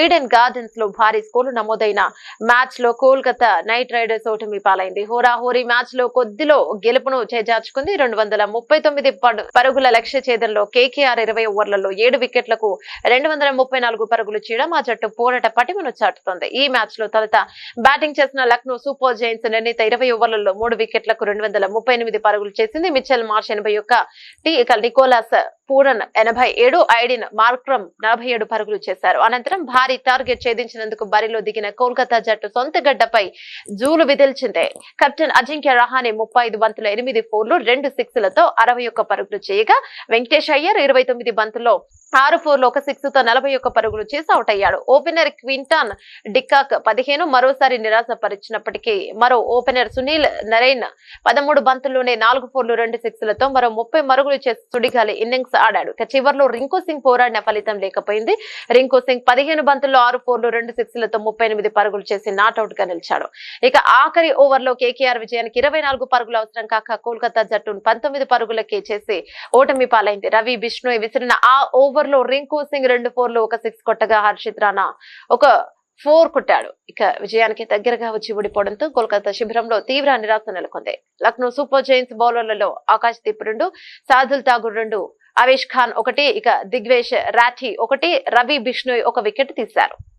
Eden గార్డెన్స్లో భారీ score నమోదైన మ్యాచ్లో కోల్కతా నైట్ రైడర్స్ ఓటమి పాలైంది. హోరాహోరీ మ్యాచ్లో కొద్దిలో గెలుపును చేజార్చుకుంది. రెండు వందల ముప్పై తొమ్మిది పరుగుల లక్ష్య ఛేదంలో కేకేఆర్ ఇరవై ఓవర్లలో ఏడు వికెట్లకు రెండు వందల ముప్పై నాలుగు పరుగులు చేయడం ఆ జట్టు పోరాట పటిమను చాటుతోంది. ఈ మ్యాచ్లో తొలుత బ్యాటింగ్ చేసిన లక్నో సూపర్ జైన్స్ నిర్ణీత ఇరవై ఓవర్లలో మూడు వికెట్లకు రెండు వందల ముప్పై ఎనిమిది పరుగులు చేసింది. మిచెల్ మార్చ్ ఎనభై ఒక్క టీ నికోలాస్ పూరన్ ఎనభై ఏడు ఐడిన్ మార్క్రమ్ నలభై ఏడు పరుగులు చేశారు. అనంతరం భారీ టార్గెట్ ఛేదించినందుకు బరిలో దిగిన కోల్కతా జట్టు సొంత గడ్డపై జూలు విదిల్చిందే. కెప్టెన్ అజింక్య రహానే ముప్పై ఐదు బంతుల ఎనిమిది ఫోర్లు రెండు సిక్స్లతో అరవై ఒక్క పరుగులు చేయగా వెంకటేష్ అయ్యర్ ఇరవై తొమ్మిది బంతుల్లో ఆరు ఫోర్లు ఒక సిక్స్తో నలభై ఒక్క పరుగులు చేసి అవుట్ అయ్యాడు. ఓపెనర్ క్వింటాన్ డిక్కాక్ పదిహేను మరోసారి నిరాశపరిచినప్పటికీ మరో ఓపెనర్ సునీల్ నరేన్ పదమూడు బంతుల్లోనే నాలుగు ఫోర్లు రెండు సిక్స్లతో మరో ముప్పై మరుగులు చేసి సుడిగాలి ఇన్నింగ్స్ ఆడాడు. ఇక చివర్లో రింకు సింగ్ పోరాడిన ఫలితం లేకపోయింది. రింకు సింగ్ పదిహేను బంతుల్లో ఆరు ఫోర్లు రెండు సిక్స్లతో ముప్పై ఎనిమిది పరుగులు చేసి నాట్అవుట్గా నిలిచాడు. ఇక ఆఖరి ఓవర్లో కేకేఆర్ విజయానికి ఇరవై నాలుగు పరుగులు అవసరం కాక కోల్కతా జట్టును పంతొమ్మిది పరుగులకే చేసి ఓటమి పాలైంది. రవి బిష్ణోయ్ విసిరిన ఆ ఓవర్ లో రింకు సింగ్ రెండు ఫోర్లు ఒక సిక్స్ కొట్టగా హర్షిత్ రాణా ఒక ఫోర్ కొట్టాడు. ఇక విజయానికి దగ్గరగా వచ్చి ఊడిపోవడంతో కోల్కతా శిబిరంలో తీవ్ర నిరాశ నెలకొంది. లక్నో సూపర్ జైన్స్ బౌలర్లలో ఆకాశ్ దీప్ రెండు సాదుల్ ఠాగూర్ రెండు అవేష్ ఖాన్ ఒకటి ఇక దిగ్వేష్ రాఠీ ఒకటి రవి బిష్ణోయ్ ఒక వికెట్ తీశారు.